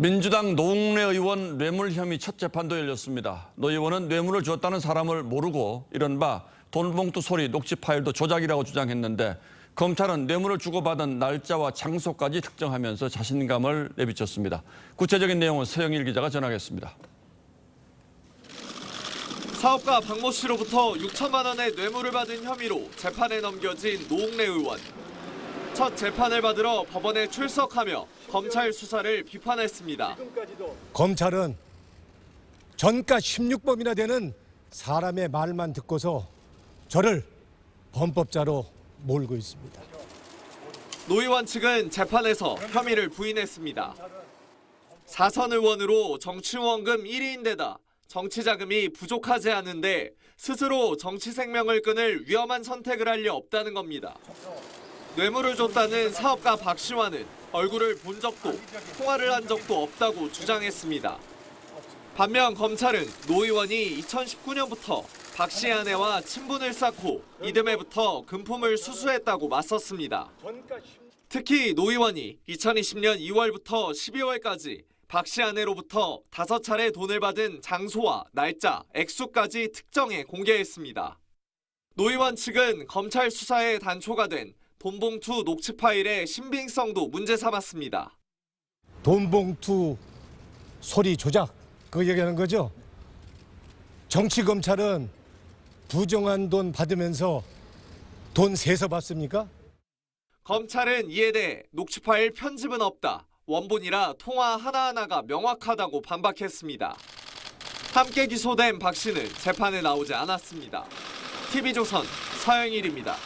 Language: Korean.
민주당 노웅래 의원 뇌물 혐의 첫 재판도 열렸습니다. 노 의원은 뇌물을 주었다는 사람을 모르고 이른바 돈봉투 소리 녹취 파일도 조작이라고 주장했는데 검찰은 뇌물을 주고받은 날짜와 장소까지 특정하면서 자신감을 내비쳤습니다. 구체적인 내용은 서영일 기자가 전하겠습니다. 사업가 박모 씨로부터 6천만 원의 뇌물을 받은 혐의로 재판에 넘겨진 노웅래 의원. 첫 재판을 받으러 법원에 출석하며 검찰 수사를 비판했습니다. 검찰은 전가 16범이나 되는 사람의 말만 듣고서 저를 범법자로 몰고 있습니다. 노 의원 측은 재판에서 혐의를 부인했습니다. 사선 의원으로 정치후원금 1위인데다 정치 자금이 부족하지 않은데 스스로 정치 생명을 끊을 위험한 선택을 할 리 없다는 겁니다. 뇌물을 줬다는 사업가 박 씨와는 얼굴을 본 적도 통화를 한 적도 없다고 주장했습니다. 반면 검찰은 노 의원이 2019년부터 박 씨 아내와 친분을 쌓고 이듬해부터 금품을 수수했다고 맞섰습니다. 특히 노 의원이 2020년 2월부터 12월까지 박 씨 아내로부터 다섯 차례 돈을 받은 장소와 날짜, 액수까지 특정해 공개했습니다. 노 의원 측은 검찰 수사에 단초가 된 돈봉투 녹취 파일의 신빙성도 문제 삼았습니다. 돈봉투 소리 조작 그 얘기하는 거죠. 정치 검찰은 부정한 돈 받으면서 돈 세서 받습니까? 검찰은 이에 대해 녹취 파일 편집은 없다. 원본이라 통화 하나하나가 명확하다고 반박했습니다. 함께 기소된 박 씨는 재판에 나오지 않았습니다. TV조선 서영일입니다.